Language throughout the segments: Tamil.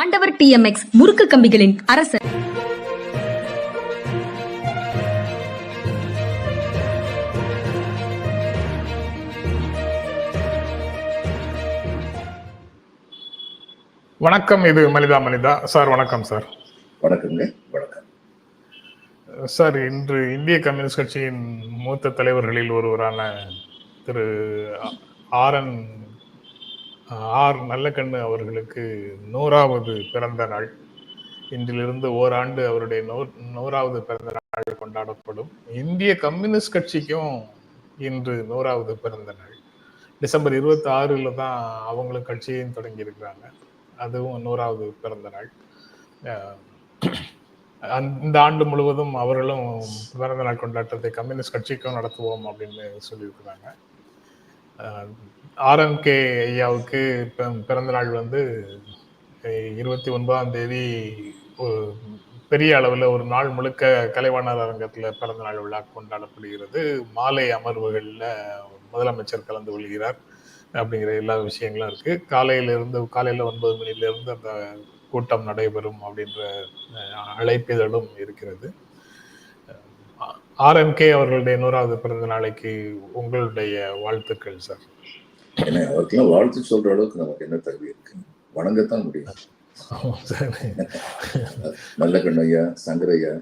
ஆண்டவர் டிஎம்எக்ஸ் முறுக்கு கம்பிகளின் அரசர். வணக்கம் இது மனிதா மனிதா சார் வணக்கம் சார். வணக்கங்க வணக்கம். சார் இன்று இந்திய கம்யூனிஸ்ட் கட்சியின் மூத்த தலைவர்களில் ஒருவரான Thiru R N R Nallakannu அவர்களுக்கு நூறாவது பிறந்த நாள். இன்றிலிருந்து ஓராண்டு அவருடைய நூறாவது பிறந்த நாள் கொண்டாடப்படும். இந்திய கம்யூனிஸ்ட் கட்சிக்கும் இன்று நூறாவது பிறந்த நாள். டிசம்பர் இருபத்தி ஆறுல தான் அவங்களும் கட்சியையும் தொடங்கி இருக்கிறாங்க அதுவும் நூறாவது பிறந்த நாள். அந்த- இந்த ஆண்டு முழுவதும் அவர்களும் பிறந்த நாள் கொண்டாட்டத்தை கம்யூனிஸ்ட் கட்சிக்கும் நடத்துவோம் அப்படின்னு சொல்லியிருக்கிறாங்க. ஆர்எம்கே ஐயாவுக்கு பிறந்த நாள் வந்து இருபத்தி ஒன்பதாம் தேதி ஒரு பெரிய அளவில் ஒரு நாள் முழுக்க கலைவாணர் அரங்கத்தில் பிறந்த நாள் விழா கொண்டாடப்படுகிறது. மாலை அமர்வுகளில் முதலமைச்சர் கலந்து கொள்கிறார் அப்படிங்கிற எல்லா விஷயங்களும் இருக்கு. காலையிலிருந்து காலையில் ஒன்பது மணிலிருந்து அந்த கூட்டம் நடைபெறும் அப்படின்ற அழைப்பிதழும் இருக்கிறது. ஆர்எம்கே அவர்களுடைய நூறாவது பிறந்த நாளைக்கு உங்களுடைய வாழ்த்துக்கள் சார். ஏன்னா அவருக்கெல்லாம் வாழ்த்து சொல்ற அளவுக்கு நமக்கு என்ன தகுதி இருக்கு? வணங்கத்தான் முடியும். நல்ல கண்ணையா சங்கரையா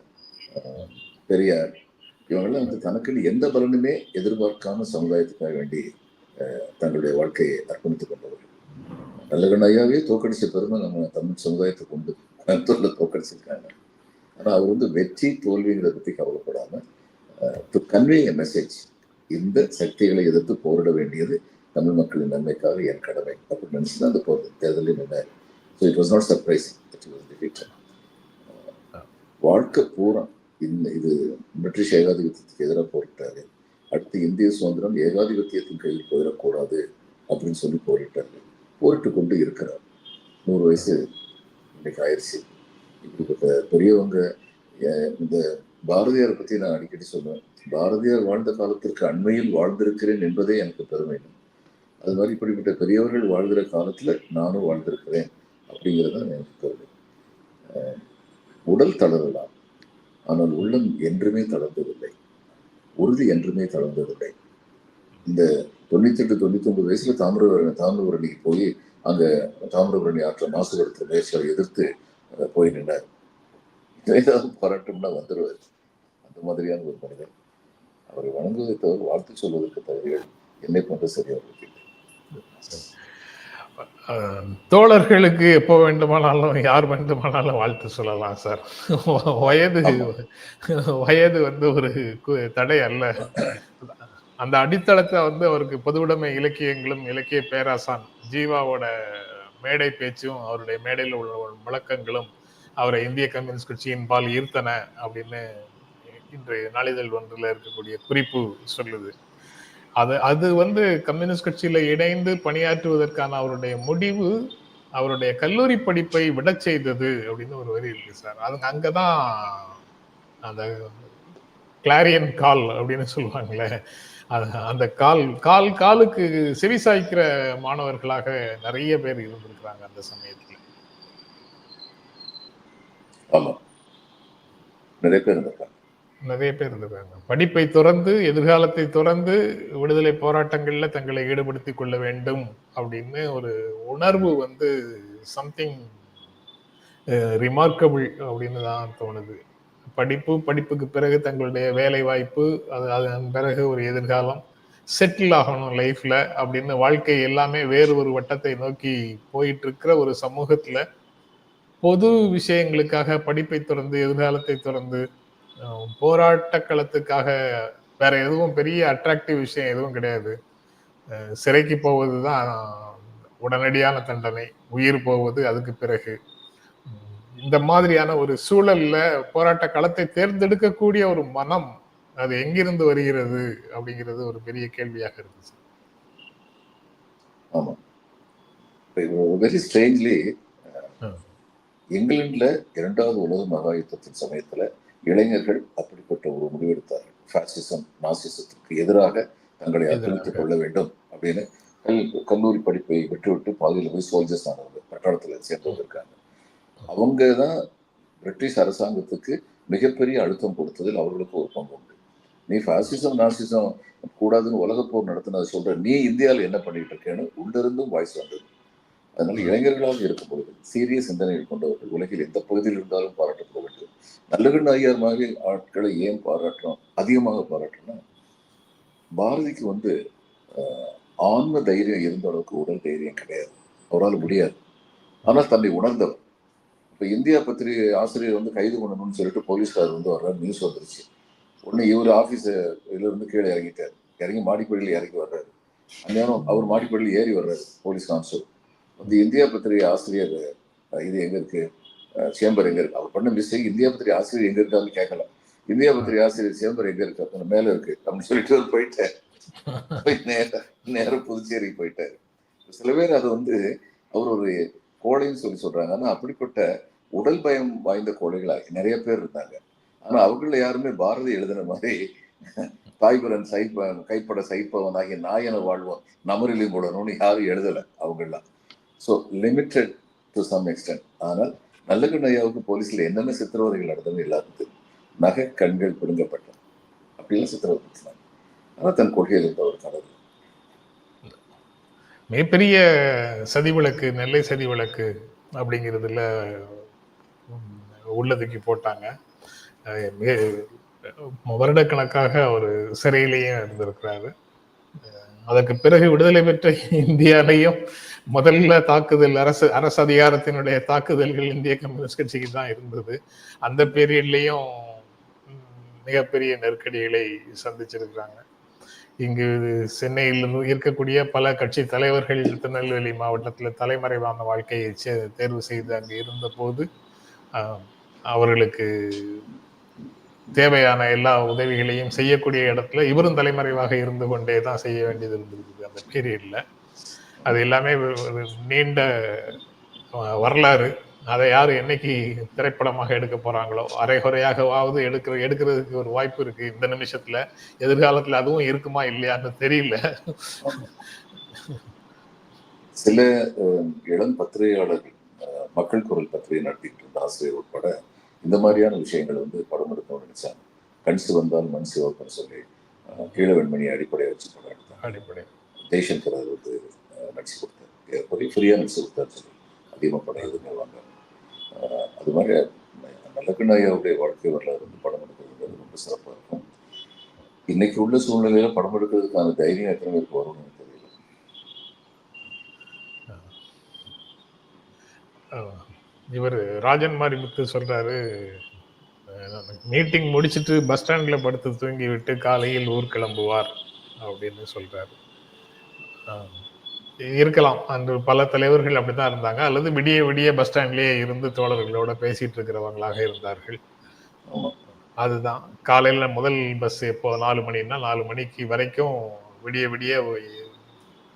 பெரியார் இவங்கெல்லாம் வந்து தனக்குன்னு எந்த பலனுமே எதிர்பார்க்காம சமுதாயத்துக்காக வேண்டி தங்களுடைய வாழ்க்கையை அர்ப்பணித்துக் கொண்டவர்கள். நல்ல கண்ணையாவே தோக்கடிச்ச பெருமை நம்ம தமிழ் சமுதாயத்துக்கு உண்டு. கோயம்புத்தூர்ல தோக்கடிச்சிருக்காங்க. ஆனா அவர் வந்து வெற்றி தோல்விங்கிறத பத்தி கவலைப்படாம டு கன்வே எ மெசேஜ் இந்த சக்திகளை எதிர்த்து போரிட வேண்டியது தமிழ் மக்களின் நன்மைக்காக என் கடமை. அப்படின்னு நினைச்சு தான் அந்த போர் தேர்தலில் நின்றார் so it was not surprising it was defeated வாழ்க்கை பூரா இந்த இது பிரிட்டிஷ் ஏகாதிபத்தியத்துக்கு எதிராக போரிட்டாரு. அடுத்து இந்திய சுதந்திரம் ஏகாதிபத்தியத்தின் கையில் போயிடக்கூடாது அப்படின்னு சொல்லி போரிட்டாரு. போரிட்டு கொண்டு இருக்கிறார். நூறு வயசு இன்னைக்கு ஆயிடுச்சு இப்படிப்பட்ட பெரியவங்க இந்த பாரதியாரை பத்தி நான் அடிக்கடி சொல்லுவேன் பாரதியார் வாழ்ந்த காலத்திற்கு அண்மையில் வாழ்ந்திருக்கிறேன் என்பதே எனக்கு பெருமை. அது மாதிரி இப்படிப்பட்ட பெரியவர்கள் வாழ்கிற காலத்துல நானும் வாழ்ந்திருக்கிறேன் அப்படிங்கிறது தான் எனக்கு பெருமை. உடல் தளரலாம் ஆனால் உள்ளம் என்றுமே தளர்ந்ததில்லை. உறுதி என்றுமே தளர்ந்ததில்லை. இந்த தொண்ணூத்தெட்டு தொண்ணூத்தி ஒன்பது வயசுல தாமிரபரணி தாமிரபரணிக்கு போய் அங்க தாமிரபரணி ஆற்ற மாசுபடுத்துற முயற்சியை எதிர்த்து போய் நின்றார் ஏதாவது போராட்டம்னா வந்துடுவார் அந்த மாதிரியான ஒரு மனிதன் அவரை வணங்குவதை தவிர வாழ்த்து சொல்வதற்கு தகுதிகள் என்னை போன்ற சரியாக தோழர்களுக்கு எப்போ வேண்டுமானாலும் யார் வேண்டுமானாலும் வாழ்த்து சொல்லலாம் சார். வயது வயது வந்து ஒரு தடை அல்ல. அந்த அடித்தளத்தை வந்து அவருக்கு பொதுவுடைமை இலக்கியங்களும் இலக்கிய பேராசான் ஜீவாவோட மேடை பேச்சும் அவருடைய மேடையில் உள்ள முழக்கங்களும் அவரை இந்திய கம்யூனிஸ்ட் கட்சியின் பால் ஈர்த்தன அப்படின்னு இன்றைய நாளிதழ் ஒன்றில் இருக்கக்கூடிய குறிப்பு சொல்லுது. அது அது வந்து கம்யூனிஸ்ட் கட்சியில இணைந்து பணியாற்றுவதற்கான அவருடைய முடிவு அவருடைய கல்லூரி படிப்பை விடச் செய்தது அப்படின்னு ஒரு வரி இருக்கு சார். அது அங்கதான் அந்த கிளாரியன் கால் அப்படின்னு சொல்லுவாங்களே. அந்த கால் கால் காலுக்கு செவிசாய்க்கிற மாணவர்களாக நிறைய பேர் இருந்திருக்கிறாங்க அந்த சமயத்தில். ஆமா. நிறைய பேர் இருந்திருக்காங்க. நிறைய பேர் இருந்திருக்காங்க. படிப்பை துறந்து எதிர்காலத்தை துறந்து விடுதலை போராட்டங்கள்ல தங்களை ஈடுபடுத்திக் கொள்ள வேண்டும் அப்படின்னு ஒரு உணர்வு வந்து சம்திங் ரிமார்க்கபிள் அப்படின்னு தான் தோணுது. படிப்பு படிப்புக்கு பிறகு தங்களுடைய வேலை வாய்ப்பு அது அதன் பிறகு ஒரு எதிர்காலம் செட்டில் ஆகணும் லைஃப்ல அப்படின்னு வாழ்க்கை எல்லாமே வேறு ஒரு வட்டத்தை நோக்கி போயிட்டு இருக்கிற ஒரு சமூகத்துல பொது விஷயங்களுக்காக படிப்பை தொடர்ந்து எதிர்காலத்தை தொடர்ந்து போராட்ட களத்துக்காக வேற எதுவும் பெரிய அட்ராக்டிவ் விஷயம் எதுவும் கிடையாது சிறைக்கு போவது தான் உடனடியான தண்டனை உயிர் போவது அதுக்கு பிறகு இந்த மாதிரியான ஒரு சூழல்ல போராட்ட களத்தை தேர்ந்தெடுக்கக்கூடிய ஒரு மனம் அது எங்கிருந்து வருகிறது அப்படிங்கிறது ஒரு பெரிய கேள்வியாக இருக்கு சார். ஆமா வெரி ஸ்ட்ரேஞ்ச்லி. இங்கிலாந்துல இரண்டாவது உலக மகா யுத்தத்தின் சமயத்துல இளைஞர்கள் அப்படிப்பட்ட ஒரு முடிவெடுத்தார்கள். பாசிசம் நாசிசத்துக்கு எதிராக தங்களை. அர்ப்பணித்துக் கொள்ள வேண்டும் அப்படின்னு கல்- கல்லூரி படிப்பை விட்டுவிட்டு பாதியில போய் சோல்ஜர்ஸ் ஆனவங்க பட்டாளத்துல சேர்ந்தவங்க இருக்காங்க அவங்க தான் பிரிட்டிஷ் அரசாங்கத்துக்கு மிகப்பெரிய அழுத்தம் கொடுத்ததில் அவர்களுக்கு ஒரு பங்கு உண்டு. நீ பாசிசம் நாசிசம் கூடாதுன்னு உலகப் போர் நடத்தினதை சொல்ற நீ இந்தியாவில் என்ன பண்ணிட்டு இருக்கேன்னு உள்ளிருந்தும் வாய்ஸ் வந்தது. அதனால இளைஞர்களாக இருக்கும் பொழுது சீரிய சிந்தனைகள் கொண்டவர்கள் உலகில் எந்த பகுதியில் இருந்தாலும் பாராட்டப்பட வேண்டும் நல்லகண்ண ஐயர் மாதிரி ஆட்களை ஏன் பாராட்டுறோம்? அதிகமாக பாராட்டுறோம்னா பாரதிக்கு வந்து ஆன்ம தைரியம் இருந்த அளவுக்கு உடல் தைரியம் கிடையாது. அவரால் முடியாது. ஆனால் தன்னை உணர்ந்தவர். இப்ப இந்தியா பத்திரிகை ஆசிரியர் வந்து கைது பண்ணணும்னு சொல்லிட்டு போலீஸ்கார் வந்து வர்றாரு. நியூஸ் வந்துருச்சு. உடனே இவர் ஆபீஸ் இருந்து கீழே இறங்கிட்டார். இறங்கி மாடிப்படியில் இறங்கி வர்றாரு. அந்நேரம் அவர் மாடிப்படியில் ஏறி வர்றாரு போலீஸ் கான்ஸ்டபிள் வந்து இந்தியா பத்திரிகை ஆசிரியர் இது எங்க இருக்கு? சேம்பர் எங்க இருக்கு? அவர் பண்ண மிஸ்டேக் இந்தியா பத்திரிகை ஆசிரியர் எங்க இருக்காருன்னு கேட்கல இந்தியா பத்திரிகை ஆசிரியர் சேம்பர் எங்க இருக்கு? அப்படின்னு மேல இருக்கு. அப்படின்னு சொல்லிட்டு அவர் போயிட்டார். போய் நேரம் புதுச்சேரிக்கு போயிட்டாரு. சில பேர் அது வந்து அவர் ஒரு கோழைன்னு சொல்லி சொல்றாங்க. ஆனா அப்படிப்பட்ட உடல் பயம் வாய்ந்த கோழைகளா நிறைய பேர் இருந்தாங்க. ஆனா அவர்கள யாருமே பாரதி எழுதின மாதிரி தாய்புரன் சைப்பன் கைப்பட சைப்பவன் ஆகிய நாயன வாழ்வோம். நமரிலும் போடணும்னு யாரும் எழுதல அவங்கெல்லாம். So limited to some extent ஆனால் நல்ல ஐயாவுக்கு போலீஸ்ல என்னென்ன சித்திரவதைகள் நடந்ததுன்னு எல்லாருக்கும் தெரியும். நகை கண்கள் பிடுங்கப்பட்டது அப்படிலாம் சித்திரவதை ஆனால் தன் கொள்கையில் ஒரு கடவுள் மிகப்பெரிய சதி விளக்கு நெல்லை சதி விளக்கு அப்படிங்கிறதுல உள்ளதுக்கு போட்டாங்க. வருடக்கணக்காக அவர் சிறையிலேயே இருந்திருக்கிறாரு. அஹ் அதற்கு பிறகு விடுதலை பெற்ற இந்தியாலையும் முதல்ல தாக்குதல் அரசு அரசு அதிகாரத்தினுடைய தாக்குதல்கள் இந்திய கம்யூனிஸ்ட் கட்சிக்கு தான் இருந்தது. அந்த பீரியட்லேயும் மிகப்பெரிய நெருக்கடிகளை சந்திச்சிருக்கிறாங்க. இங்கு சென்னையில் இருக்கக்கூடிய பல கட்சி தலைவர்கள் திருநெல்வேலி மாவட்டத்தில் தலைமறைவான வாழ்க்கையை தேர்வு செய்து அங்கு இருந்தபோது அவர்களுக்கு தேவையான எல்லா உதவிகளையும் செய்யக்கூடிய இடத்துல இவரும் தலைமறைவாக இருந்து கொண்டே தான் செய்ய வேண்டியது இருந்திருக்குது அந்த பீரியட்ல அது எல்லாமே நீண்ட வரலாறு. அதை யார் என்னைக்கு திரைப்படமாக எடுக்க போறாங்களோ அரைகுறையாகவாவது எடுக்கிற எடுக்கிறதுக்கு ஒரு வாய்ப்பு இருக்கு இந்த நிமிஷத்துல. எதிர்காலத்துல அதுவும் இருக்குமா இல்லையான்னு தெரியல. சில இளம் பத்திரிகையாளர்கள் மக்கள் குரல் பத்திரிகை நடத்திட்டு இருந்த ஆசிரியர் உட்பட இந்த மாதிரியான விஷயங்களை வந்து படம் எடுக்கணும்னு நினைச்சாங்க. கண் சிவந்தால் மண் சிவப்புன்னு சொல்லி கீழ வெண்மணி அடிப்படையை வச்சு படம் எடுத்தாங்க அடிப்படை. ஜெய்சங்கர் வந்து நடிச்சு கொடுத்தாரு ஒரே ஃப்ரீயாக நடிச்சு கொடுத்தாரு சொல்லி அதிகமாக படம் எதுவுமே வாங்க. அது மாதிரி நல்லக்கண்ணாயாவுடைய வாழ்க்கை வரலாறு வந்து படம் எடுக்கிறதுங்கிறது ரொம்ப சிறப்பாக இருக்கும். இன்னைக்கு உள்ள சூழ்நிலையில படம் எடுக்கிறதுக்கான தைரியம் எத்தனை பேருக்கு வரும்னு எனக்கு தெரியல. இவர் ராஜன் மாரிமுத்து சொல்றாரு மீட்டிங் முடிச்சுட்டு பஸ் ஸ்டாண்டில் படுத்து தூங்கி விட்டு காலையில் ஊர் கிளம்புவார் அப்படின்னு சொல்றாரு. இருக்கலாம். அன்று பல தலைவர்கள் அப்படித்தான் இருந்தாங்க. அல்லது விடிய விடிய பஸ் ஸ்டாண்ட்லயே இருந்து தோழர்களோட பேசிட்டு இருக்கிறவங்களாக இருந்தார்கள். அதுதான். காலையில முதல் பஸ் எப்போ? நாலு மணின்னா நாலு மணிக்கு வரைக்கும் விடிய விடிய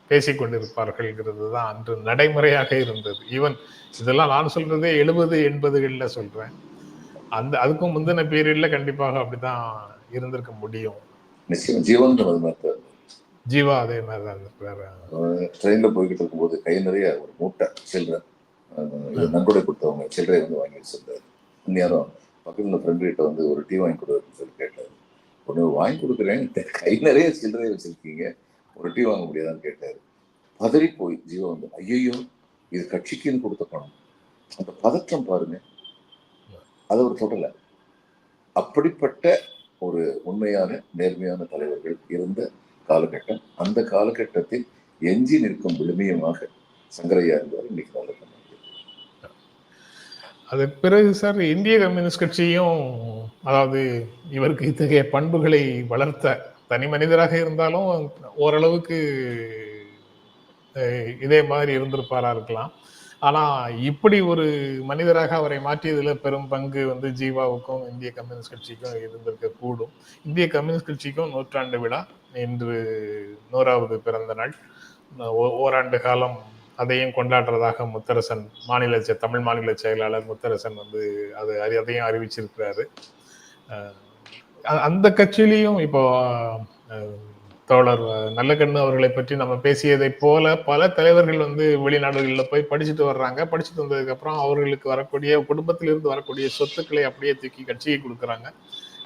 பேசிக் கொண்டிருப்பார்கள்ங்கிறது தான் அன்று நடைமுறையாக இருந்தது. ஈவன் இதெல்லாம் நான் சொல்றதே எழுபது எண்பதுகள்ல சொல்றேன். அந்த அதுக்கும் முந்தின பீரியட்ல கண்டிப்பாக அப்படிதான் இருந்திருக்க முடியும். நிச்சயம். ஜீவன் ஜீவா அதே மாதிரி தான் ட்ரெயினில் போய்கிட்டு இருக்கும்போது கை நிறைய ஒரு மூட்டை சில்லறை நன்கொடை கொடுத்தவங்க சில்லறை வந்து வாங்கி வச்சிருந்தாரு. நேரம் பக்கத்தில் ஃப்ரெண்டு கிட்ட வந்து ஒரு டீ வாங்கி கொடு அப்படின்னு சொல்லி கேட்டார். ஒன்று வாங்கி கொடுக்குறேன். கை நிறைய சில்லறை வச்சிருக்கீங்க. ஒரு டீ வாங்க முடியாதான்னு கேட்டார். பதறி போய் ஜீவா வந்து ஐயோ இது கட்சிக்குன்னு கொடுத்த பணம். அந்த பதற்றம் பாருங்க. அதை ஒரு தொடல அப்படிப்பட்ட ஒரு உண்மையான நேர்மையான தலைவர்கள் இருந்த காலகட்டம் அந்த காலகட்டத்தில் எஞ்சி நிற்கும் விழுமியமாக சங்கரையா இருந்தார் இன்னைக்கு நல்ல அதன் பிறகு சார் இந்திய கம்யூனிஸ்ட் கட்சியும் அதாவது இவருக்கு இத்தகைய பண்புகளை வளர்த்த தனி மனிதராக இருந்தாலும் ஓரளவுக்கு அஹ், இதே மாதிரி இருந்திருப்பாரா இருக்கலாம். ஆனா இப்படி ஒரு மனிதராக அவரை மாற்றியதுல பெரும் பங்கு வந்து ஜீவாவுக்கும் இந்திய கம்யூனிஸ்ட் கட்சிக்கும் இருந்திருக்க கூடும். இந்திய கம்யூனிஸ்ட் கட்சிக்கும் நூற்றாண்டு விழா. இன்று நூறாவது பிறந்த நாள். ஓராண்டு காலம் அதையும் கொண்டாடுறதாக முத்தரசன் மாநில செ- தமிழ் மாநில செயலாளர் முத்தரசன் வந்து அது அறி- அதையும் அறிவிச்சிருக்கிறாரு. அந்த கட்சியிலையும் இப்போ தோழர் நல்லக்கண்ணு அவர்களை பற்றி நம்ம பேசியதை போல பல தலைவர்கள் வந்து வெளிநாடுகளில் போய் படிச்சுட்டு வர்றாங்க. படிச்சுட்டு வந்ததுக்கு அப்புறம் அவர்களுக்கு வரக்கூடிய குடும்பத்திலிருந்து வரக்கூடிய சொத்துக்களை அப்படியே தூக்கி கட்சியை கொடுக்குறாங்க.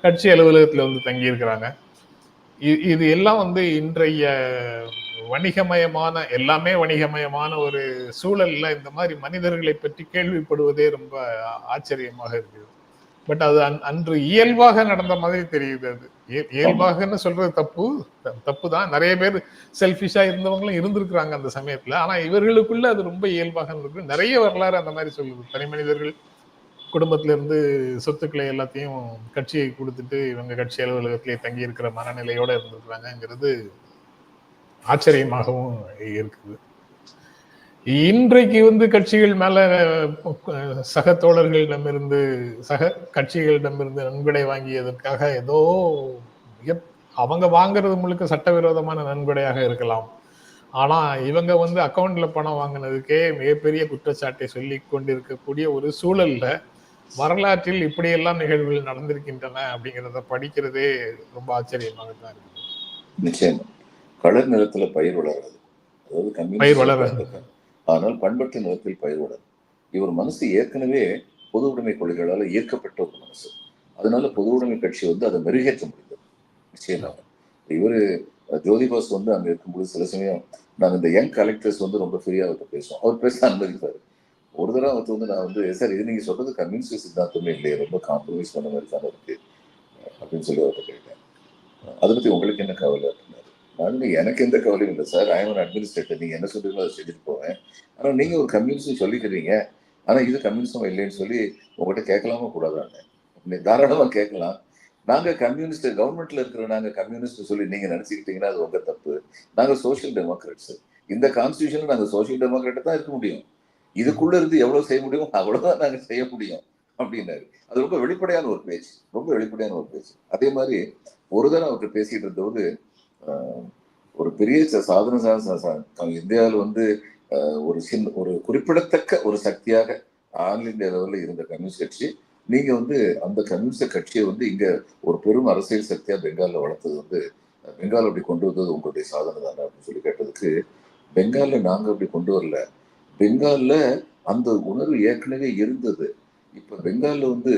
கட்சி அலுவலகத்தில் வந்து தங்கி இருக்கிறாங்க இது எல்லாம் வந்து இன்றைய வணிகமயமான எல்லாமே வணிகமயமான ஒரு சூழல்ல இந்த மாதிரி மனிதர்களை பற்றி கேள்விப்படுவதே ரொம்ப ஆச்சரியமாக இருக்குது. பட் அது அன்று இயல்பாக நடந்த மாதிரி தெரியுது அது. இயல்பாகன்னு சொல்றது தப்பு. தப்பு தான் நிறைய பேர் செல்ஃபிஷா இருந்தவங்களும் இருந்திருக்கிறாங்க அந்த சமயத்துல. ஆனா இவர்களுக்குள்ள அது ரொம்ப இயல்பாக இருக்கு நிறைய வரலாறு அந்த மாதிரி சொல்லுது. தனி மனிதர்கள் குடும்பத்துல இருந்து சொத்துக்களை எல்லாத்தையும் கட்சியை கொடுத்துட்டு இவங்க கட்சி அலுவலகத்திலே தங்கி இருக்கிற மனநிலையோட இருந்திருக்கிறாங்கிறது ஆச்சரியமாகவும் இருக்குது. இன்றைக்கு வந்து கட்சிகள் மேல சக தோழர்களிடமிருந்து சக கட்சிகளிடமிருந்து நன்கொடை வாங்கியதற்காக ஏதோ அவங்க வாங்குறது முழுக்க சட்டவிரோதமான நன்கொடையாக இருக்கலாம். ஆனா இவங்க வந்து அக்கவுண்ட்ல பணம் வாங்கினதுக்கே மிகப்பெரிய குற்றச்சாட்டை சொல்லி கொண்டிருக்கக்கூடிய ஒரு சூழல்ல வரலாற்றில் இப்படியெல்லாம் நிகழ்வுகள் நடந்திருக்கின்றன அப்படிங்கிறத படிக்கிறதே ரொம்ப ஆச்சரியமாக தான் இருக்குது. நிச்சயமா. கலர் நிலத்துல பயிர் வளராது அதாவது பயிர் வளராது. ஆனால் பண்பட்ட நிலத்தில் பயிர் இவர் மனசு ஏற்கனவே பொது உடைமை கொள்கைகளால் ஈர்க்கப்பட்ட ஒரு மனசு. அதனால பொது உடைமை கட்சி வந்து அதை மெருகேற்ற முடிந்தது. நிச்சயமாக. இவர் ஜோதிபாஸ் வந்து அங்கே இருக்கும்போது சில சமயம் நாங்கள் இந்த யங் கலெக்டர்ஸ் வந்து ரொம்ப ஃப்ரீயாக அவர்கிட்ட பேசுவோம். அவர் பேச அனுமதிப்பார். ஒரு தடவை அவர்கிட்ட வந்து நான் வந்து சார் இது நீங்கள் சொல்றது கம்யூனிஸ்ட் சித்தாந்தமே இல்லையே ரொம்ப காம்ப்ரமைஸ் பண்ண மாதிரி தானே இருக்கு. அப்படின்னு சொல்லி அவர்கிட்ட கேட்டேன். அதை பற்றி உங்களுக்கு என்ன கவலை? அதனால எனக்கு எந்த கவலையும் இல்லை சார். ஐ எம் அட்மினிஸ்ட்ரேட்டர் நீங்கள் என்ன சொல்றீங்களோ அதை செஞ்சுட்டு போவேன். ஆனால் நீங்கள் ஒரு கம்யூனிஸ்ட் சொல்லிக்கிறீங்க. ஆனால் இது கம்யூனிசம் இல்லைன்னு சொல்லி உங்கள்கிட்ட கேட்கலாமா கூடாதான்னு. நீ கேட்கலாம். நாங்கள் கம்யூனிஸ்ட் கவர்மெண்ட்ல இருக்கிற நாங்கள் கம்யூனிஸ்ட் சொல்லி நீங்கள் நினச்சிக்கிட்டீங்கன்னா அது உங்கள் தப்பு. நாங்கள் சோஷியல் டெமோக்ராட்ஸ் இந்த கான்ஸ்டியூஷனில் நாங்கள் சோஷியல் டெமோக்ராட்டை தான் இருக்க முடியும். இதுக்குள்ளே இருந்து எவ்வளோ செய்ய முடியுமோ அவ்வளோதான் நாங்கள் செய்ய முடியும் அப்படின்னாரு. அது ரொம்ப வெளிப்படையான ஒரு பேச்சு. ரொம்ப வெளிப்படையான ஒரு பேச்சு. அதே மாதிரி ஒரு தடவை அவர்கிட்ட பேசிட்டு இருந்தபோது ஒரு பெரிய சாதனை சா- சா- இந்தியாவில் வந்து ஒரு சின்ன ஒரு குறிப்பிடத்தக்க ஒரு சக்தியாக ஆல் இந்தியா லெவலில் இருந்த கம்யூனிஸ்ட் கட்சி நீங்க வந்து அந்த கம்யூனிஸ்ட் கட்சியை வந்து இங்க ஒரு பெரும் அரசியல் சக்தியா பெங்காலில் வளர்த்தது வந்து பெங்கால் அப்படி கொண்டு வந்தது உங்களுடைய சாதனை தானே அப்படின்னு சொல்லி கேட்டதுக்கு பெங்காலில் நாங்கள் அப்படி கொண்டு வரல. பெங்காலில் அந்த உணர்வு ஏற்கனவே இருந்தது. இப்போ பெங்காலில் வந்து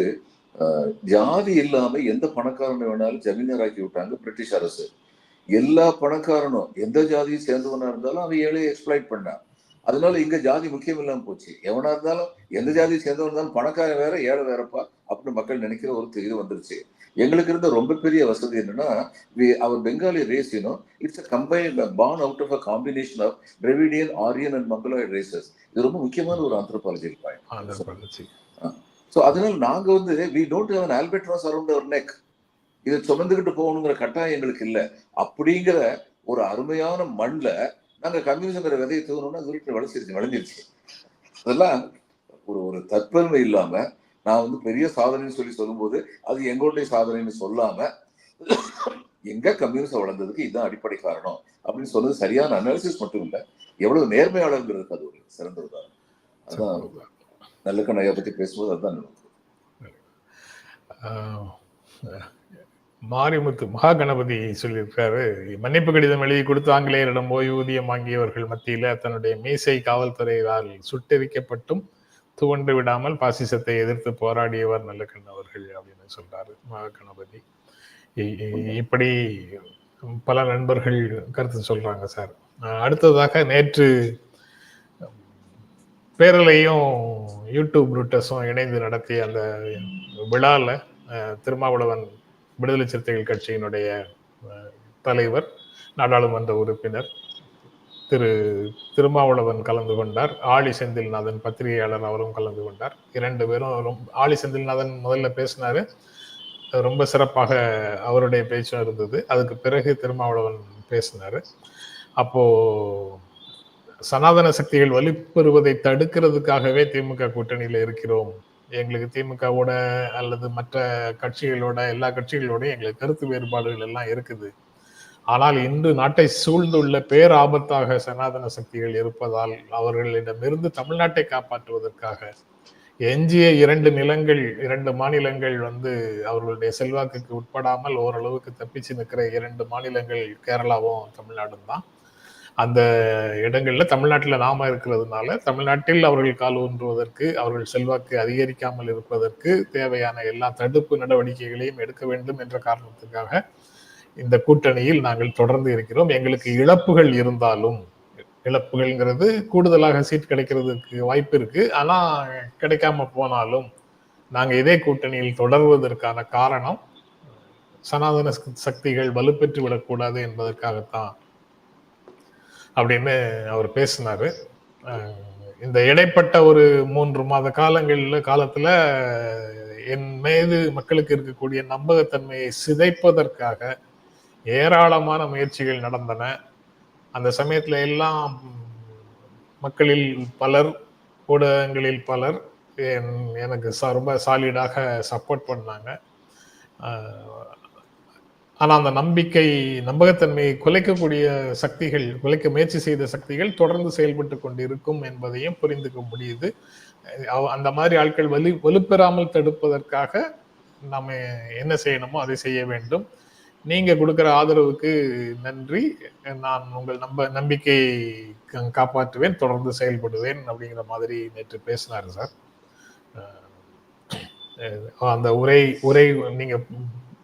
ஜாதி இல்லாமல் எந்த பணக்காரனை வேணாலும் ஜமீனாராக்கி விட்டாங்க பிரிட்டிஷ் அரசு. எல்லா பணக்காரனும் எந்த ஜாதியை சேர்ந்தவனா இருந்தாலும் அவன் ஏழையை எக்ஸ்பிளைட் பண்ணான். அதனால இங்க ஜாதி முக்கியம் இல்லாம போச்சு. எவனா இருந்தாலும் எந்த ஜாதியை சேர்ந்தவன் இருந்தாலும் பணக்காரன் வேற ஏழை வேறப்பா அப்படின்னு மக்கள் நினைக்கிற ஒரு இது வந்துருச்சு. எங்களுக்கு இருந்த ரொம்ப பெரிய வசதி என்னன்னா அவர் Bengali race you know it's a combine born out of a combination of Dravidian Aryan and Mongoloid races இது ரொம்ப முக்கியமான ஒரு ஆந்த்ரோபாலஜிக்கல் பாயிண்ட் ஸோ அதனால நாங்க வந்து we don't have albatross around our neck இதை சுமந்துக்கிட்டு போகணுங்கிற கட்டாயம் எங்களுக்கு இல்லை. அப்படிங்கிற ஒரு அருமையான மண்ணில் நாங்கள் கம்யூனிசங்கிற விதையை தூவணும்னா அது வீட்டில் விளைச்சிருச்சு விளைஞ்சிருச்சு. அதெல்லாம் ஒரு ஒரு தற்பெருமை இல்லாமல் நான் வந்து பெரிய சாதனைன்னு சொல்லி சொல்லும்போது அது எங்களுடைய சாதனைன்னு சொல்லாமல் எங்க கம்யூனிசம் வளர்ந்ததுக்கு இதுதான் அடிப்படை காரணம் அப்படின்னு சொன்னது சரியான அனாலிசிஸ் மட்டும் இல்லை. எவ்வளவு நேர்மையாளர்களுக்கு அது ஒரு சிறந்த உதாரணம் அதான் நல்ல ஐயா பத்தி பேசும்போது அதுதான் மாரிமுத்து மகா கணபதி சொல்லியிருக்காரு. மன்னிப்பு கடிதம் எழுதி கொடுத்து ஆங்கிலேயரிடம் ஓய்வூதியம் வாங்கியவர்கள் மத்தியில தன்னுடைய மீசை காவல்துறையால் சுட்டெரிக்கப்பட்டும் துவண்டு விடாமல் பாசிசத்தை எதிர்த்து போராடியவர் நல்லக்கண் அவர்கள் அப்படின்னு சொல்றாரு மகா கணபதி இ- இ- இப்படி பல நண்பர்கள் கருத்து சொல்றாங்க சார். அடுத்ததாக நேற்று பேரலையும் யூடியூப் ரூட்டஸும் இணைந்து நடத்திய அந்த அஹ், திருமாவளவன் விடுதலை சிறுத்தைகள் கட்சியினுடைய தலைவர் நாடாளுமன்ற உறுப்பினர் திரு திருமாவளவன் கலந்து கொண்டார். ஆளி செந்தில்நாதன் பத்திரிகையாளர் அவரும் கலந்து கொண்டார். இரண்டு பேரும் ரொம்ப ஆளி செந்தில்நாதன் முதல்ல பேசினாரு. ரொம்ப சிறப்பாக அவருடைய பேச்சும் இருந்தது. அதுக்கு பிறகு திருமாவளவன் பேசினாரு. அப்போ சனாதன சக்திகள் வலுப்பெறுவதை தடுக்கிறதுக்காகவே திமுக கூட்டணியில் இருக்கிறோம். எங்களுக்கு திமுகவோட அல்லது மற்ற கட்சிகளோட எல்லா கட்சிகளோட எங்களுக்கு கருத்து வேறுபாடுகள் எல்லாம் இருக்குது. ஆனால் இன்று நாட்டை சூழ்ந்துள்ள பேராபத்தாக சனாதன சக்திகள் இருப்பதால் அவர்களிடமிருந்து தமிழ்நாட்டை காப்பாற்றுவதற்காக எஞ்சிய இரண்டு நிலங்கள் இரண்டு மாநிலங்கள் வந்து அவர்களுடைய செல்வாக்குக்கு உட்படாமல் ஓரளவுக்கு தப்பிச்சு நிற்கிற இரண்டு மாநிலங்கள் கேரளாவும் தமிழ்நாடும் தான். அந்த இடங்களில் தமிழ்நாட்டில் நாம இருக்கிறதுனால தமிழ்நாட்டில் அவர்கள் கால் ஊன்றுவதற்கு அவர்கள் செல்வாக்கு அதிகரிக்காமல் இருப்பதற்கு தேவையான எல்லா தடுப்பு நடவடிக்கைகளையும் எடுக்க வேண்டும் என்ற காரணத்துக்காக இந்த கூட்டணியில் நாங்கள் தொடர்ந்து இருக்கிறோம். எங்களுக்கு இழப்புகள் இருந்தாலும் இழப்புகள்ங்கிறது கூடுதலாக சீட் கிடைக்கிறதுக்கு வாய்ப்பு இருக்கு. ஆனா கிடைக்காம போனாலும் நாங்கள் இதே கூட்டணியில் தொடர்வதற்கான காரணம் சனாதன சக்திகள் வலுப்பெற்று விடக்கூடாது என்பதற்காகத்தான் அப்படின்னு அவர் பேசினாரு. இந்த இடைப்பட்ட ஒரு மூன்று மாத காலங்களில் காலத்துல என் மீது மக்களுக்கு இருக்கக்கூடிய நம்பகத்தன்மையை சிதைப்பதற்காக ஏராளமான முயற்சிகள் நடந்தன. அந்த சமயத்துல எல்லாம் மக்களில் பலர் ஊடகங்களில் பலர் எனக்கு ரொம்ப சாலிடாக சப்போர்ட் பண்ணாங்க. ஆனா அந்த நம்பிக்கை நம்பகத்தன்மையை குலைக்கக்கூடிய சக்திகள் குலைக்க முயற்சி செய்த சக்திகள் தொடர்ந்து செயல்பட்டு கொண்டிருக்கும் என்பதையும் புரிந்துக்க முடியுது. அந்த மாதிரி ஆட்கள் வலு வலுப்பெறாமல் தடுப்பதற்காக நம்ம என்ன செய்யணுமோ அதை செய்ய வேண்டும். நீங்க கொடுக்கிற ஆதரவுக்கு நன்றி. நான் உங்கள் நம்ப நம்பிக்கை காப்பாற்றுவேன் தொடர்ந்து செயல்படுவேன் அப்படிங்கிற மாதிரி நேற்று பேசினாரு சார். அந்த உரை உரை நீங்க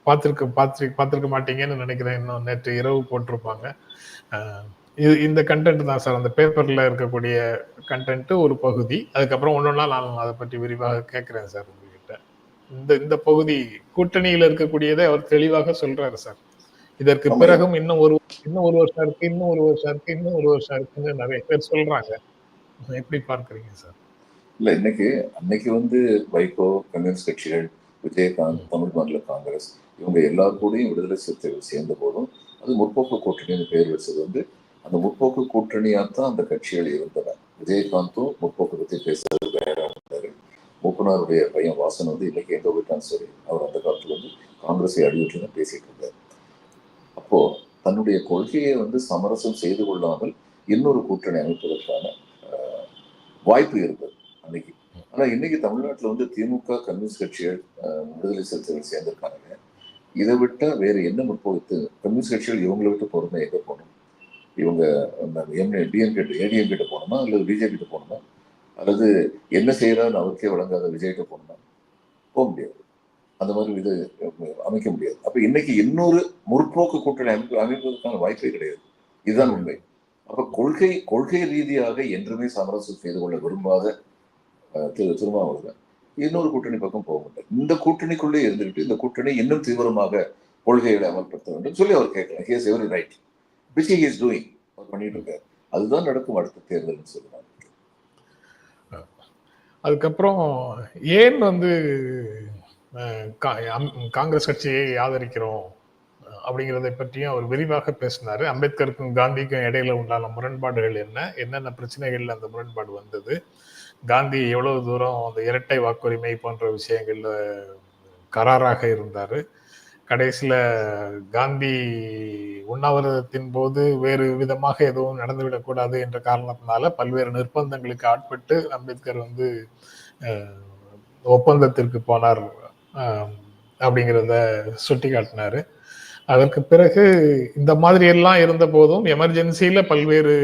பார்த்துருக்க பார்த்து பார்த்துருக்க மாட்டீங்கன்னு நினைக்கிறேன். இன்னும் நேற்று இரவு போட்டிருப்பாங்க. இது இந்த கண்டென்ட் தான் சார். அந்த பேப்பர்ல இருக்கக்கூடிய கண்டென்ட் ஒரு பகுதி. அதுக்கப்புறம் ஒன்னொன்னா நான் அதை பற்றி விரிவாக கேட்கிறேன் சார் உங்ககிட்ட. இந்த இந்த பகுதி கூட்டணியில் இருக்கக்கூடியதை அவர் தெளிவாக சொல்றாரு சார். இதற்கு பிறகும் இன்னும் ஒரு இன்னும் ஒரு வருஷம் இருக்கு இன்னும் ஒரு வருஷம் இருக்கு இன்னும் ஒரு வருஷம் இருக்குன்னு நிறைய பேர் சொல்றாங்க. எப்படி பார்க்குறீங்க சார்? இல்ல இன்னைக்கு அன்னைக்கு வந்து வைகோ கம்யூனிஸ்ட் கட்சிகள் விஜயகாந்த் தமிழ் மாநில காங்கிரஸ் இவங்க எல்லாரும் கூடயும் விடுதலை சிறுத்தைகள் சேர்ந்த போதும் அது முற்போக்கு கூட்டணின்னு பேர் வச்சது வந்து அந்த முற்போக்கு கூட்டணியாத்தான் அந்த கட்சிகள் இருந்தன. விஜயகாந்தும் முற்போக்கு பத்தி பேசுறது வேற இருந்தாரு மூப்பனாருடைய பையன் வாசன் வந்து இன்னைக்கு எங்க போயிட்டான்னு சரி அவர் அந்த காலத்துல வந்து காங்கிரஸை அடிவிட்டுன்னு பேசிட்டு இருந்தார். அப்போ தன்னுடைய கொள்கையை வந்து சமரசம் செய்து கொள்ளாமல் இன்னொரு கூட்டணி அமைப்பதற்கான வாய்ப்பு இருந்தது அன்னைக்கு. ஆனால் இன்னைக்கு தமிழ்நாட்டில் வந்து திமுக கம்யூனிஸ்ட் கட்சிகள் விடுதலை சிறுத்தைகள் சேர்ந்திருக்காங்க. இதை விட்டால் வேறு என்ன முற்போக்கு? கம்யூனிஸ்ட் கட்சிகள் இவங்களை விட்டு போறதுனா எங்கே போகணும்? இவங்க டிஎம்கே ஏடிஎம் கிட்ட போகணுமா? அல்லது பிஜேபி கிட்ட போகணுமா? அல்லது என்ன செய்யறான்னு அவருக்கே வழங்காத விஜய்கிட்ட போகணுமா? போக முடியாது. அந்த மாதிரி இது அமைக்க முடியாது. அப்போ இன்னைக்கு இன்னொரு முற்போக்கு கூட்டணி அமைப்பு அமைப்பதற்கான வாய்ப்பே கிடையாது. இதுதான் உண்மை. அப்போ கொள்கை கொள்கை ரீதியாக என்றுமே சமரசம் செய்து கொள்ள விரும்பாத திரு திருமாவளவன். இன்னொரு கூட்டணி பக்கம் போக மாட்டார். இந்த கூட்டணிக்குள்ளே இருந்துகிட்டு இந்த கூட்டணி இன்னும் தீவிரமாக கொள்கைகளை அமல்படுத்த வேண்டும் சொல்லி அவர் கேட்கலாம் he's every right which he is doing அவர் பண்ணிட்டு இருக்காரு. அதுதான் நடக்கும் அடுத்த தேர்தல்னு சொல்லுவாங்க அதுக்கப்புறம் ஏன் வந்து காங்கிரஸ் கட்சியை ஆதரிக்கிறோம் அப்படிங்கிறதை பற்றியும் அவர் விரிவாக பேசினாரு. அம்பேத்கருக்கும் காந்திக்கும் இடையில உண்டான முரண்பாடுகள் என்ன? என்னென்ன பிரச்சனைகள்ல அந்த முரண்பாடு வந்தது? காந்தி எவ்வளவு தூரம் அந்த இரட்டை வாக்குரிமை போன்ற விஷயங்கள்ல கராராக இருந்தார். கடைசியில் காந்தி உண்ணாவிரதத்தின் போது வேறு விதமாக எதுவும் நடந்துவிடக்கூடாது என்ற காரணத்தினால பல்வேறு நிர்பந்தங்களுக்கு ஆட்பட்டு அம்பேத்கர் வந்து ஒப்பந்தத்திற்கு போனார். அப்படிங்கிறத சுட்டி காட்டினாரு அதற்கு பிறகு இந்த மாதிரி எல்லாம் இருந்த போதும் எமர்ஜென்சியில பல்வேறு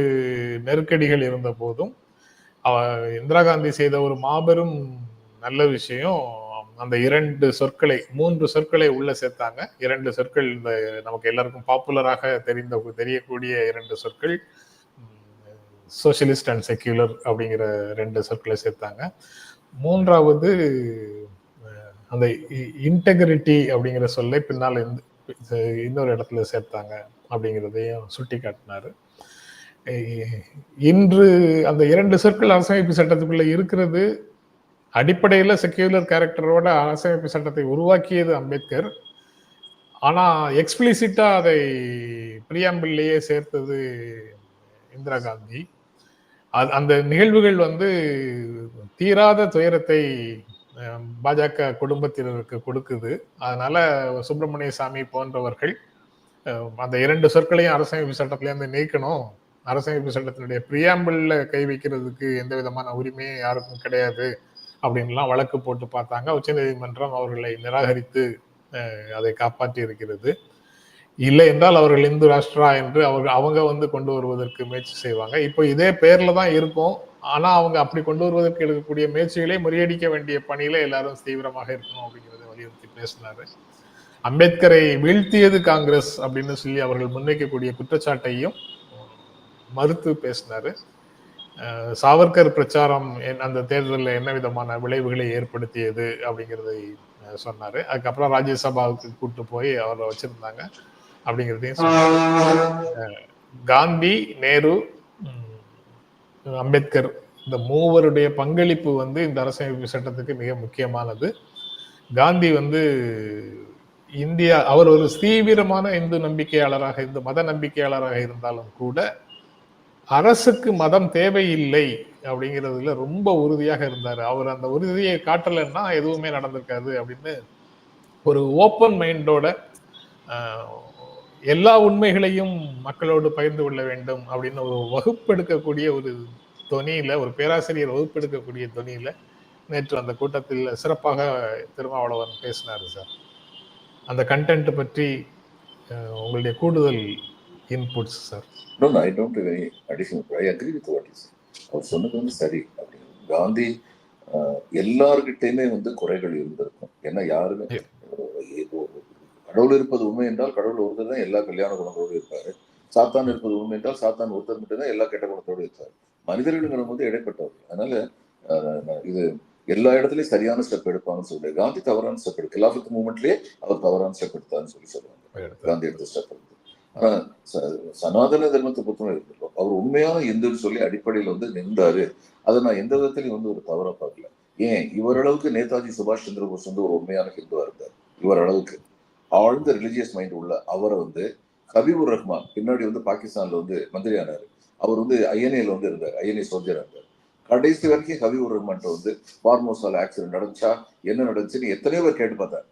நெருக்கடிகள் இருந்த போதும் இந்திரா காந்தி செய்த ஒரு மாபெரும் நல்ல விஷயம் அந்த இரண்டு சொற்களை மூன்று சொற்களை உள்ள சேர்த்தாங்க. இரண்டு சொற்கள் இந்த நமக்கு எல்லாருக்கும் பாப்புலராக தெரிந்த தெரியக்கூடிய இரண்டு சொற்கள் சோசியலிஸ்ட் அண்ட் செக்யூலர் அப்படிங்கிற ரெண்டு சொற்களை சேர்த்தாங்க. மூன்றாவது அந்த இன்டெகிரிட்டி அப்படிங்கிற சொல்லை பின்னால் இன்னொரு இடத்துல சேர்த்தாங்க அப்படிங்கிறதையும் சுட்டி காட்டினாரு இன்று அந்த இரண்டு சொற்கள் அரசமைப்பு சட்டத்துக்குள்ள இருக்கிறது. அடிப்படையில் செக்யூலர் கேரக்டரோட அரசமைப்பு சட்டத்தை உருவாக்கியது அம்பேத்கர். ஆனால் எக்ஸ்பிளிசிட்டாக அதை பிரியாம்பிள்லேயே சேர்த்தது இந்திரா காந்தி. அது அந்த நிகழ்வுகள் வந்து தீராத துயரத்தை பாஜக குடும்பத்தினருக்கு கொடுக்குது. அதனால சுப்பிரமணிய சாமி போன்றவர்கள் அந்த இரண்டு சொற்களையும் அரசமைப்பு சட்டத்திலேருந்து நீக்கணும். அரசமைப்பு சட்டத்தினுடைய பிரியாம்பிளில் கை வைக்கிறதுக்கு எந்த விதமான உரிமையும் யாருக்கும் கிடையாது அப்படின்லாம் வழக்கு போட்டு பார்த்தாங்க. உச்சநீதிமன்றம் அவர்களை நிராகரித்து அதை காப்பாற்றி இருக்கிறது. இல்லை என்றால் அவர்கள் இந்து ராஷ்டிரா என்று அவர்கள் அவங்க வந்து கொண்டு வருவதற்கு முயற்சி செய்வாங்க. இப்போ இதே பேர்ல தான் இருக்கும். ஆனா அவங்க அப்படி கொண்டு வருவதற்கு எடுக்கக்கூடிய முயற்சிகளை முறியடிக்க வேண்டிய பணியில எல்லாரும் தீவிரமாக இருக்கணும் அப்படிங்கிறத வலியுறுத்தி பேசினாரு. அம்பேத்கரை வீழ்த்தியது காங்கிரஸ் அப்படின்னு சொல்லி அவர்கள் முன்வைக்கக்கூடிய குற்றச்சாட்டையும் மறுத்து பேசினாரு. சாவர்கர் பிரச்சாரம் என்- அந்த தேர்தலில் என்ன விதமான விளைவுகளை ஏற்படுத்தியது அப்படிங்கிறதை சொன்னாரு. அதுக்கப்புறம் ராஜ்யசபாவுக்கு கூட்டு போய் அவரை வச்சிருந்தாங்க அப்படிங்கிறதையும் காந்தி நேரு அம்பேத்கர் இந்த மூவருடைய பங்களிப்பு வந்து இந்த அரசியலமைப்பு சட்டத்துக்கு மிக முக்கியமானது. காந்தி வந்து இந்தியா அவர் ஒரு தீவிரமான இந்து நம்பிக்கையாளராக இந்து மத நம்பிக்கையாளராக இருந்தாலும் கூட அரசுக்கு மதம் தேவையில்லை அப்படிங்கிறதுல ரொம்ப உறுதியாக இருந்தார். அவர் அந்த உறுதியை காட்டலைன்னா எதுவுமே நடந்திருக்காது அப்படின்னு ஒரு ஓப்பன் மைண்டோட எல்லா உண்மைகளையும் மக்களோடு பகிர்ந்து கொள்ள வேண்டும் அப்படின்னு ஒரு வகுப்பெடுக்கக்கூடிய ஒரு தொனியில ஒரு பேராசிரியர் வகுப்பெடுக்கக்கூடிய தொனியில நேற்று அந்த கூட்டத்தில் சிறப்பாக திருமாவளவன் பேசினார் சார். அந்த கண்டென்ட் பற்றி உங்களுடைய கூடுதல் inputs sir No, no, I don't have any additional. I agree with what you said. அவர் சொன்னது வந்து சரி அப்படின்னு காந்தி எல்லார்கிட்டயுமே வந்து குறைகள் இருந்திருக்கும். ஏன்னா யாருமே கடவுள் இருப்பது உண்மை என்றால் கடவுள் ஒருத்தர் தான் எல்லா கல்யாண குணங்களோடு இருப்பாரு. சாத்தான் இருப்பது உண்மை என்றால் சாத்தான் ஒருத்தர் மட்டும் தான் எல்லா கெட்ட குணத்தோடு இருப்பாரு. மனிதர்களுங்கிற வந்து இடைப்பட்டவர்கள் அதனால இது எல்லா இடத்துலயும் சரியான ஸ்டெப் எடுப்பாங்கன்னு சொல்லுவாங்க காந்தி தவறான ஸ்டெப் எடுக்க மூமெண்ட்லயே அவர் தவறான ஸ்டெப் எடுத்தாருன்னு சொல்லி சொல்லுவாங்க. காந்தி எடுத்த ஸ்டெப் சனாதன தர்மத்தை பொறுத்தவரை இருந்திருக்கும். அவர் உண்மையான இந்துன்னு சொல்லி அடிப்படையில் வந்து நின்றாரு. அதை நான் எந்த விதத்திலையும் வந்து ஒரு தவறா பார்க்கல. ஏன்? இவரளவுக்கு நேதாஜி சுபாஷ் சந்திர போஸ் வந்து ஒரு உண்மையான ஹிந்துவா இருந்தார். இவர் அளவுக்கு. ஆழ்ந்த ரிலிஜியஸ் மைண்ட் உள்ள அவரை வந்து ஹபீபுர் ரஹ்மான் பின்னாடி வந்து பாகிஸ்தான்ல வந்து மந்திரி ஆனார் அவர் வந்து ஐஎன்ஏல வந்து இருந்தார். ஐஎன்ஏ சோல்ஜர் இருந்தார் கடைசி வரைக்கும் ஹபீபுர் ரஹ்மான் வந்து பார்மோசால ஆக்சிடென்ட் நடந்துச்சா? என்ன நடந்துச்சுன்னு எத்தனையோ பேர் கேட்டு பார்த்தார்.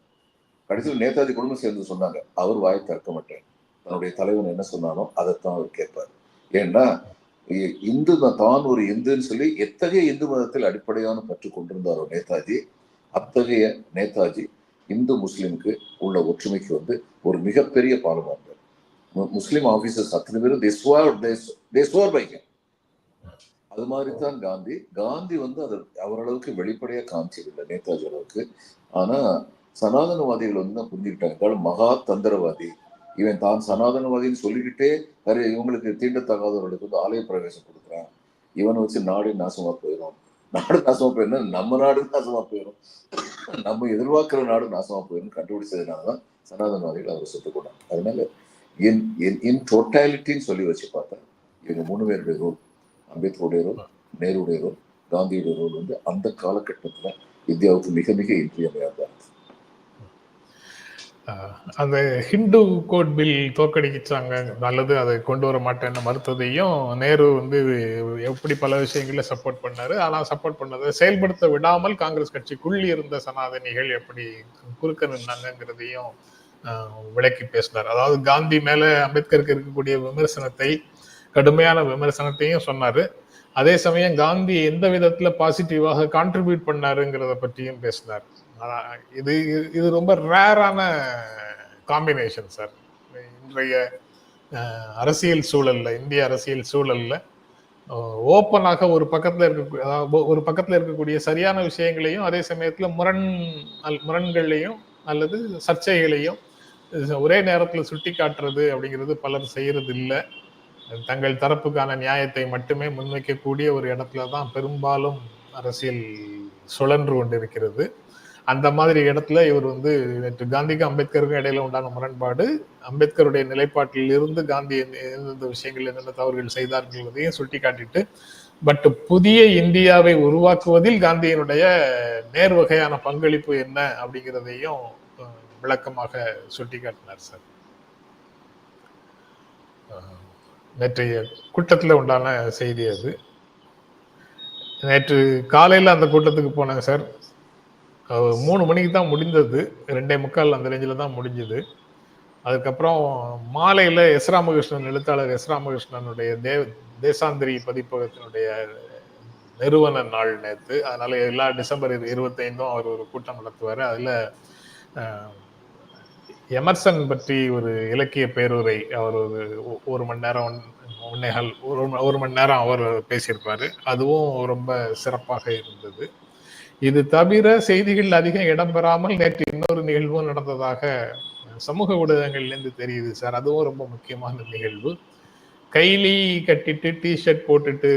கடைசியில் நேதாஜி குடும்பம் சேர்ந்து சொன்னாங்க. அவர் வாயை திறக்க மாட்டேன். தன்னுடைய தலைவன் என்ன சொன்னாலும் அதைத்தான் அவர் கேட்பார். ஏன்னா இ- இந்து தான் ஒரு இந்துன்னு சொல்லி எத்தகைய இந்து மதத்தில் அடிப்படையான பற்று கொண்டிருந்தாரோ நேதாஜி? அத்தகைய நேதாஜி இந்து முஸ்லிமுக்கு உள்ள ஒற்றுமைக்கு வந்து ஒரு மிகப்பெரிய பாலமாக இருந்தார் முஸ்லீம் முஸ்லிம் ஆபீசர்ஸ் அத்தனை பேரும் தேஸ்வார் பைக்க அது மாதிரி தான் காந்தி. காந்தி வந்து அதை அவரளவுக்கு வெளிப்படையாக காமிச்சதில்லை நேதாஜி அளவுக்கு. ஆனா சனாதனவாதிகள் வந்து தான் புரிஞ்சுக்கிட்டாங்க மகா தந்திரவாதி. இவன் தான் சனாதனவாதின்னு சொல்லிக்கிட்டே நிறைய இவங்களுக்கு தீண்டத்தகாதவர்களுக்கு வந்து ஆலய பிரவேசம் கொடுக்குறான். இவனை வச்சு நாடு நாசமா போயிடும் நாடு நாசமா போயிடும் நம்ம நாடு நாசமா போயிடும் நம்ம எதிர்பார்க்கிற நாடு நாசமா போயிடும் கண்டுபிடிச்சதுனாலதான் சனாதனவாதிகள் அவர் சுட்டுக் கொண்டாங்க. அதனால இன் இன் டோட்டாலிட்டின்னு சொல்லி வச்சு பார்த்தா இவங்க மூணு பேருடைய ரோல் அம்பேத்கருடைய ரோல் நேருடைய ரோல் காந்தியுடைய ரோல் வந்து அந்த காலகட்டத்துல இந்தியாவுக்கு மிக மிக இன்றியமையாத அந்த ஹிந்து கோட் பில் தோற்கடிச்சாங்க. நல்லது அதை கொண்டு வர மாட்டேன்னு மறுத்ததையும் நேரு வந்து எப்படி பல விஷயங்களில் சப்போர்ட் பண்ணாரு. ஆனால் சப்போர்ட் பண்ணதை செயல்படுத்த விடாமல் காங்கிரஸ் கட்சிக்குள் இருந்த சனாதனிகள் எப்படி குறுக்க நின்றாங்கிறதையும் விளக்கி பேசினார். அதாவது காந்தி மேல அம்பேத்கருக்கு இருக்கக்கூடிய விமர்சனத்தை கடுமையான விமர்சனத்தையும் சொன்னாரு. அதே சமயம் காந்தி எந்த விதத்துல பாசிட்டிவாக கான்ட்ரிபியூட் பண்ணாருங்கிறத பற்றியும் பேசினார். ஆனா, இது இது ரொம்ப ரேரான காம்பினேஷன் சார். இன்றைய அரசியல் சூழல்ல இந்திய அரசியல் சூழல்ல ஓப்பனாக ஒரு பக்கத்துல இருக்க ஒரு பக்கத்துல இருக்கக்கூடிய சரியான விஷயங்களையும் அதே சமயத்துல முரண் அல்- முரண்களையும் அல்லது சர்ச்சைகளையும் ஒரே நேரத்துல சுட்டி காட்டுறது அப்படிங்கிறது பலர் செய்யறது இல்லை தங்கள் தரப்புக்கான நியாயத்தை மட்டுமே முன்வைக்கக்கூடிய ஒரு இடத்துல தான் பெரும்பாலும் அரசியல் சுழன்று கொண்டிருக்கிறது. அந்த மாதிரி இடத்துல இவர் வந்து நேற்று காந்திக்கும் அம்பேத்கருக்கும் இடையில உண்டான முரண்பாடு அம்பேத்கருடைய நிலைப்பாட்டில் இருந்து காந்தி எந்தெந்த விஷயங்கள் என்னென்ன தவறுகள் செய்தார்கள் என்பதையும் சுட்டி காட்டிட்டு பட் புதிய இந்தியாவை உருவாக்குவதில் காந்தியினுடைய நேர்வகையான பங்களிப்பு என்ன அப்படிங்கிறதையும் விளக்கமாக சுட்டி காட்டினார் சார் நேற்றைய கூட்டத்தில் உண்டான செய்தி அது. நேற்று காலையில் அந்த கூட்டத்துக்கு போனேன் சார். மூணு மணிக்கு தான் முடிந்தது. ரெண்டே முக்கால் அந்த ரேஞ்சில் தான் முடிஞ்சது. அதுக்கப்புறம் மாலையில் எஸ் ராமகிருஷ்ணன் எழுத்தாளர் எஸ் ராமகிருஷ்ணனுடைய தே தேசாந்திரி பதிப்பகத்தினுடைய நிறுவன நாள் நேற்று அதனால எல்லா டிசம்பர் இரு- இருபத்தைந்தும் அவர் ஒரு கூட்டம் நடத்துவார். அதில் எமர்சன் பற்றி ஒரு இலக்கிய பேருரை அவர் ஒரு ஒரு மணி நேரம் ஒன்- ஒன்னேகால் ஒரு ஒரு மணி நேரம் அவர் பேசியிருப்பாரு. அதுவும் ரொம்ப சிறப்பாக இருந்தது. இது தவிர செய்திகள் அதிகம் இடம்பெறாமல் நேற்று இன்னொரு நிகழ்வும் நடந்ததாக சமூக ஊடகங்கள்லேருந்து தெரியுது சார். அதுவும் ரொம்ப முக்கியமான நிகழ்வு. கைலி கட்டிட்டு டிஷர்ட் போட்டுட்டு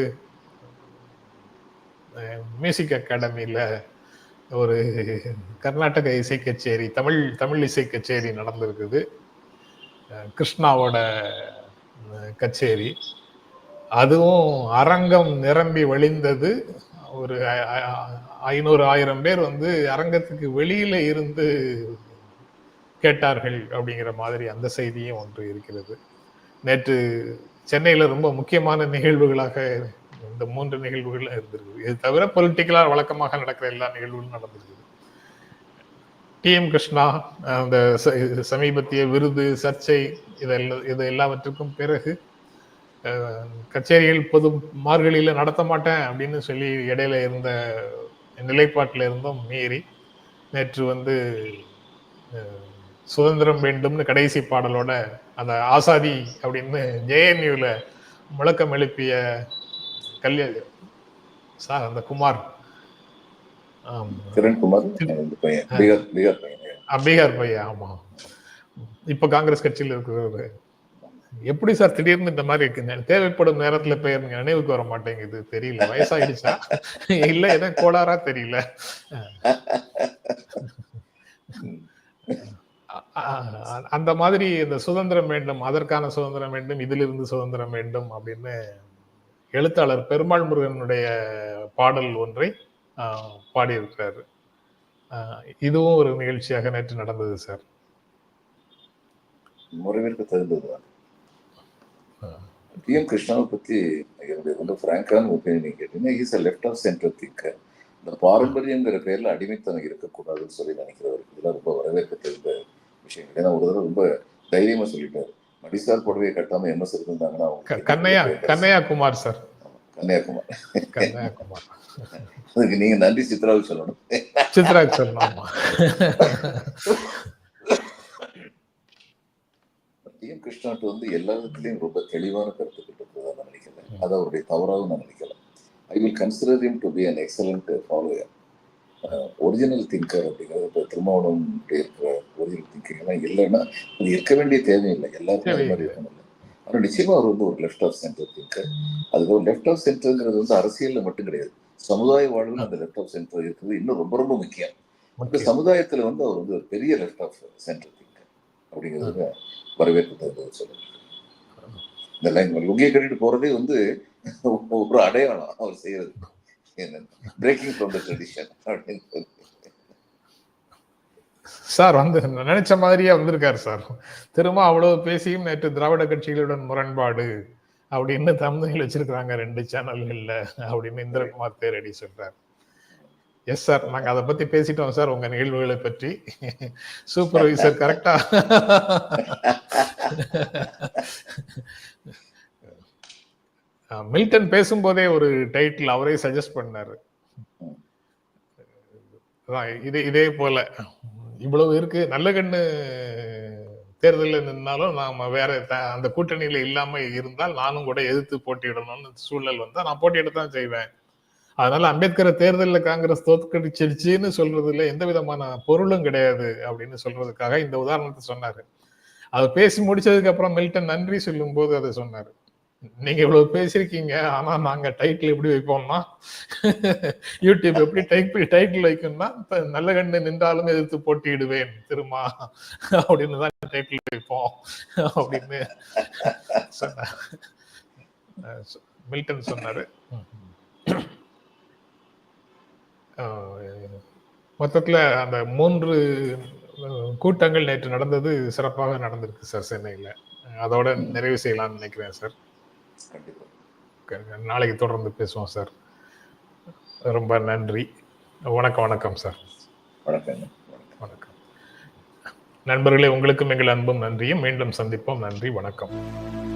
மியூசிக் அகாடமியில் ஒரு கர்நாடக இசை கச்சேரி தமிழ் தமிழ் இசை கச்சேரி நடந்திருக்குது. கிருஷ்ணாவோட கச்சேரி. அதுவும் அரங்கம் நிரம்பி வழிந்தது. ஒரு ஐநூறு ஆயிரம் பேர் வந்து அரங்கத்துக்கு வெளியில இருந்து கேட்டார்கள் அப்படிங்கிற மாதிரி அந்த செய்தியும் ஒன்று இருக்கிறது. நேற்று சென்னையில ரொம்ப முக்கியமான நிகழ்வுகளாக இந்த மூன்று நிகழ்வுகள் இருந்திருக்கு இது தவிர பொலிட்டிக்கலாக வழக்கமாக நடக்கிற எல்லா நிகழ்வுகளும் நடந்திருக்குது. டி எம் கிருஷ்ணா அந்த ச- சமீபத்திய விருது சர்ச்சை இதெல்லாம் இது எல்லாவற்றுக்கும் பிறகு கச்சேரிகள் பொது மார்கழியில் நடத்த மாட்டேன் அப்படின்னு சொல்லி இடையில இருந்த நிலைப்பாட்டில் இருந்தும் மீறி நேற்று வந்து சுதந்திரம் வேண்டும்னு கடைசி பாடலோட அந்த ஆசாதி அப்படின்னு ஜேஎன்யூல முழக்கம் எழுப்பிய கல்யா சார் அந்த குமார். பீகார் பையன் ஆமா. இப்ப காங்கிரஸ் கட்சியில் இருக்கிறவர். எப்படி சார் திடீர்னு இந்த மாதிரி இருக்கு? தேவைப்படும் நேரத்துல பெயர் நினைவுக்கு வர மாட்டேங்குது. தெரியல. வயசாயிடுச்சா? இல்ல ஏதோ கோளாரா தெரியல. அந்த மாதிரி இந்த சுதந்திரம் வேண்டும் அதற்கான சுதந்திரம் வேண்டும் இதிலிருந்து சுதந்திரம் வேண்டும் அப்படின்னு எழுத்தாளர் பெருமாள் முருகனுடைய பாடல் ஒன்றை ஆஹ், பாடியிருக்கிறாரு. ஆஹ், இதுவும் ஒரு நிகழ்ச்சியாக நேற்று நடந்தது சார். முறைவிற்கு தகுந்ததுதான் டி எம் கிருஷ்ணாவை பத்தி என்னுடைய ரொம்ப ஃப்ராங்கான ஒப்பீனியன் கேட்டீங்கன்னா is a left of centre thinker இந்த பாரம்பரியங்கிற பேர்ல அடிமைத்தனம் இருக்கக்கூடாதுன்னு சொல்லி நினைக்கிறவர் இதெல்லாம் ரொம்ப வரவேற்க தெரிந்த விஷயங்கள். ஏன்னா ஒரு தடவை ரொம்ப தைரியமா சொல்லிட்டாரு. மடிசார் புடவையை கட்டாம எம்எஸ் இருந்தாங்கன்னா அவங்க கண்ணையா கண்ணையா குமார் சார். கன்னியாகுமார் கண்ணையா குமார். அதுக்கு நீங்க நன்றி சித்ராவுக்கு சொல்லணும். சித்ராக் சொல்லணும் ஆமா டி எம் கிருஷ்ணாட்டு வந்து எல்லா விதத்துலயும் ரொம்ப தெளிவான கருத்துக்கள் இருக்கிறதா நான் நினைக்கிறேன். அது அவருடைய தவறாகவும் நான் நினைக்கல. I will consider him to be an excellent follower original thinker அப்படிங்கிறது இப்போ திருமாவளவன் இருக்கிற ஒரிஜினல் திங்கிங் எல்லாம் இல்லைன்னா அது இருக்க வேண்டிய தேவையில்லை. எல்லாருக்கும் அது மாதிரி இருக்கணும் ஆனால் நிச்சயமா அவர் வந்து ஒரு லெஃப்ட் ஆஃப் சென்டர் திங்கர் அதுக்கு ஒரு லெஃப்ட் ஆஃப் சென்டர்ங்கிறது வந்து அரசியல்ல மட்டும் கிடையாது. சமுதாய வாழ்வில் அந்த லெஃப்ட் ஆஃப் சென்டர் இருக்கிறது இன்னும் ரொம்ப ரொம்ப முக்கியம். சமுதாயத்துல வந்து அவர் வந்து ஒரு பெரிய லெஃப்ட் ஆஃப் சென்டர் திங்கர் அப்படிங்கிறது வரவேற்பு தகுந்தது சொல்லுங்க இந்த லைன் லுங்கியை கட்டிட்டு போறதே வந்து ஒரு அடையாளம் அவர் செய்யறது. பிரேக்கிங் ஃப்ரம் த ட்ரெடிஷன் அப்படின்னு சார் வந்து நினைச்ச மாதிரியே வந்திருக்காரு சார். திரும்ப அவ்வளவு பேசியும் நேற்று திராவிட கட்சிகளுடன் முரண்பாடு அப்படின்னு தமிழில் வச்சிருக்கிறாங்க ரெண்டு சேனல்கள்ல அப்படின்னு இந்திரகுமார் தேரடி சொல்றாரு. எஸ் சார் நாங்க அதை பத்தி பேசிட்டோம் சார் உங்க நிகழ்வுகளை பற்றி. சூப்பர்வைசர் கரெக்டா மில்டன் பேசும்போதே ஒரு டைட்டில் அவரே சஜஸ்ட் பண்ணாரு. அதான் இது இதே போல. இவ்வளவு இருக்கு. நல்ல கண்ணு தேர்தலில் நின்னாலும் நாம வேற அந்த கூட்டணியில இல்லாம இருந்தால் நானும் கூட எதிர்த்து போட்டியிடணும்னு சூழல் வந்தா நான் போட்டியிடத்தான் செய்வேன். அதனால அம்பேத்கரை தேர்தலில் காங்கிரஸ் தோற்கடிச்சிருச்சுன்னு சொல்றதுல எந்த விதமான பொருளும் கிடையாது அப்படின்னு சொல்றதுக்காக இந்த உதாரணத்தை சொன்னாரு. அதை பேசி முடிச்சதுக்கு அப்புறம் மில்டன் நன்றி சொல்லும் போது அதை சொன்னாரு. நீங்க இவ்வளவு பேசியிருக்கீங்க ஆனா நாங்க டைட்டில் எப்படி வைப்போம்னா யூடியூப் எப்படி டைட்டில் டைட்டில் வைக்கணும்னா நல்ல கண்ணு நின்றாலும் எதிர்த்து போட்டியிடுவேன் திருமா அப்படின்னு தான் டைட்டில் வைப்போம் அப்படின்னு சொன்னார். மில்டன் சொன்னாரு. மொத்தத்துல அந்த மூன்று கூட்டங்கள் நேற்று நடந்தது சிறப்பாக நடந்திருக்கு சார் சென்னையில. அதோட நிறைவு செய்யலாம்னு நினைக்கிறேன் சார். நாளைக்கு தொடர்ந்து பேசுவோம் சார். ரொம்ப நன்றி. வணக்கம் வணக்கம் சார். வணக்கம் வணக்கம் வணக்கம். நண்பர்களே உங்களுக்கும் எங்கள் அன்பும் நன்றியும். மீண்டும் சந்திப்போம். நன்றி வணக்கம்.